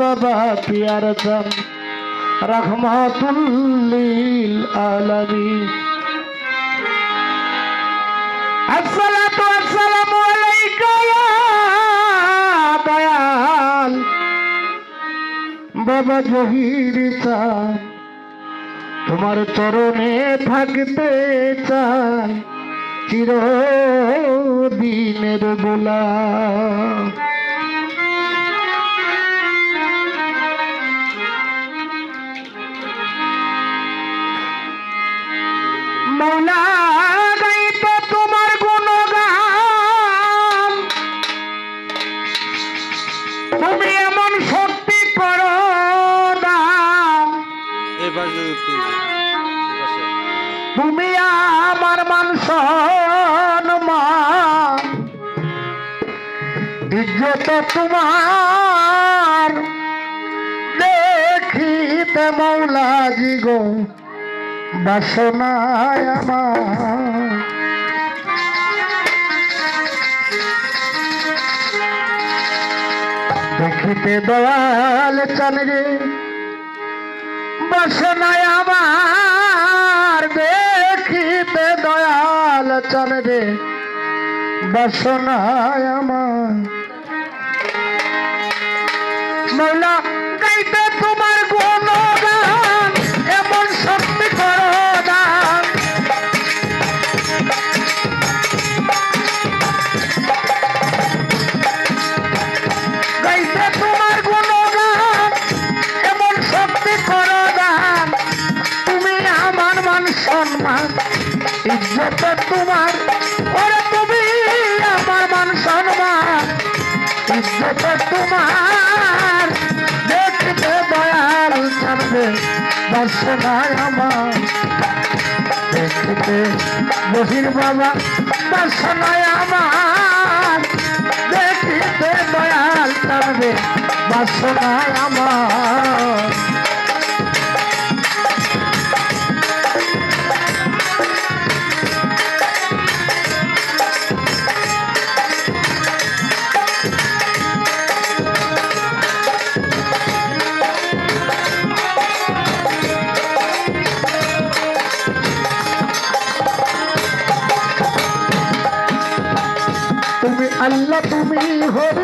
বাবা পিয়ার রহমাতুল্লিল আসসালামু দয়াল বাবা জহির চান তোমার চরণে থাকতে চাই। চিরদিনের বোলা ইজ্জত তোমার। দেখিতে মৌলাজি গো, বাসনায় আমার। দেখিতে দয়াল চান রে, বাসনায় আমার। দেখিতে দয়াল চান রে, বাসনায় আমার। ইজ্জত তোমার দেখতে দয়াল ছাড়বে দর্শনায় আমার। দেখতে বহির বাবা দর্শনায় আমার। দেখতে দয়াল ছাড়বে বাসনায় আমার। আল্লাহ তুমি হরি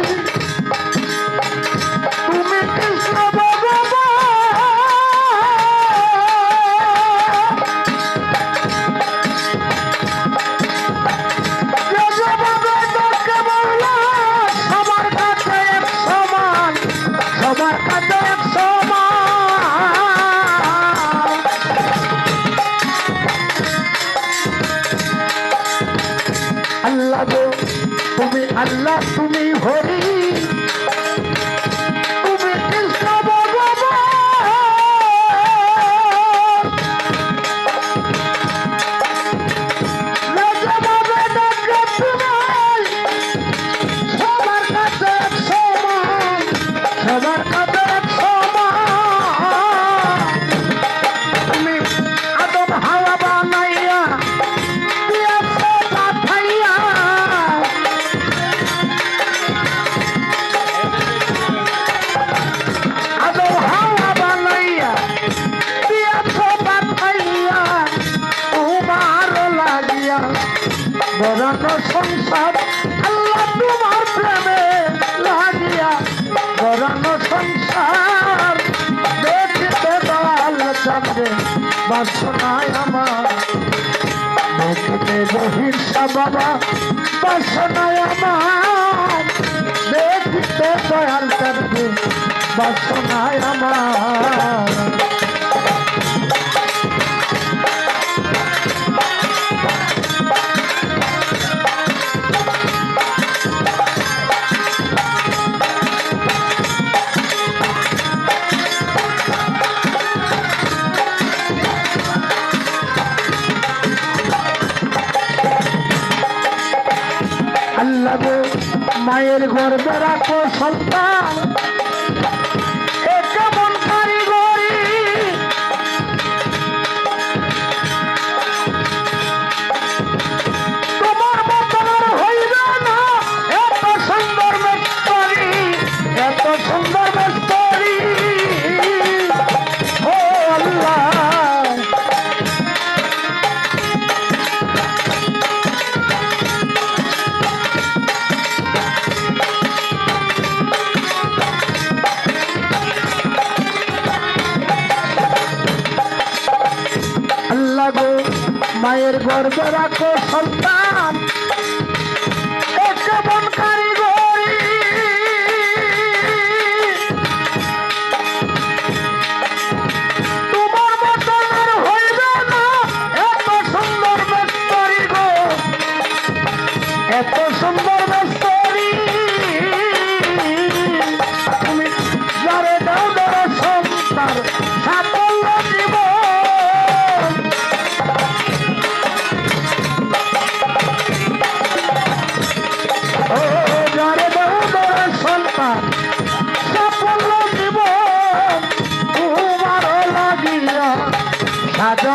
আল্লাহ তুমি হরি। বাসনায় আমার। দেখিতে বহির্ষা বাবা বাসনায় আমার। দেখিতে দয়াল করবে বাসনায় আমার। মায়ের গর্বে রাখো সন্তান। Será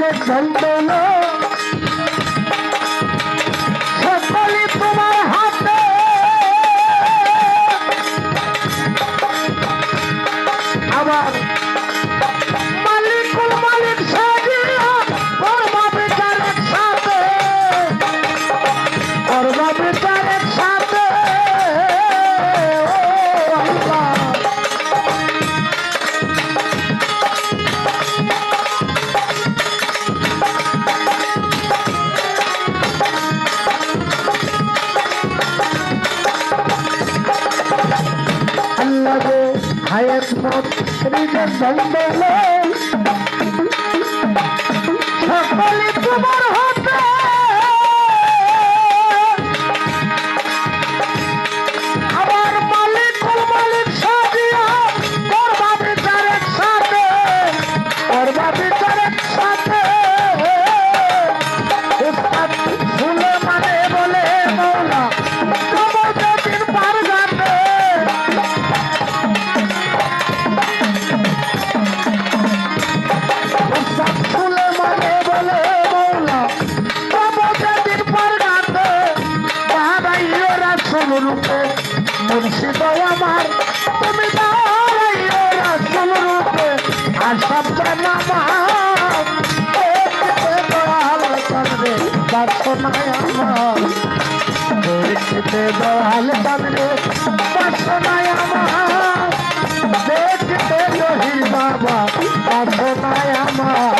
தந்தன সকলে তোমার হাত বাসনায় আমার দেখিতে বাবা বাসনায় আমার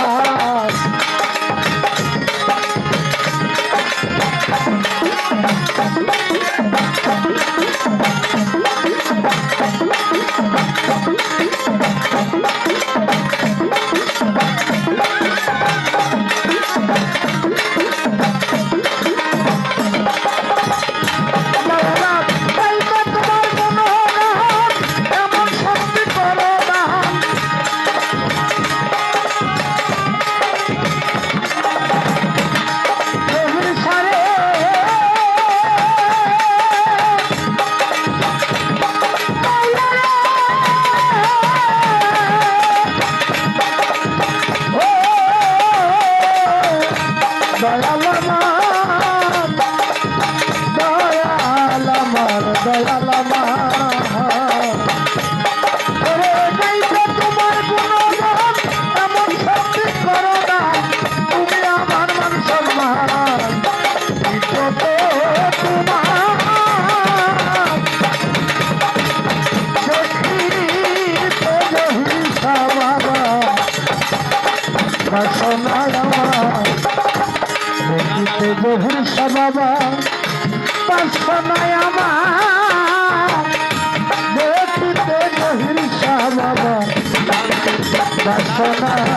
দাদা বাবা পাঁচশো নাই আমার। দেখিতে গহির বাবা। পাঁচশো নাই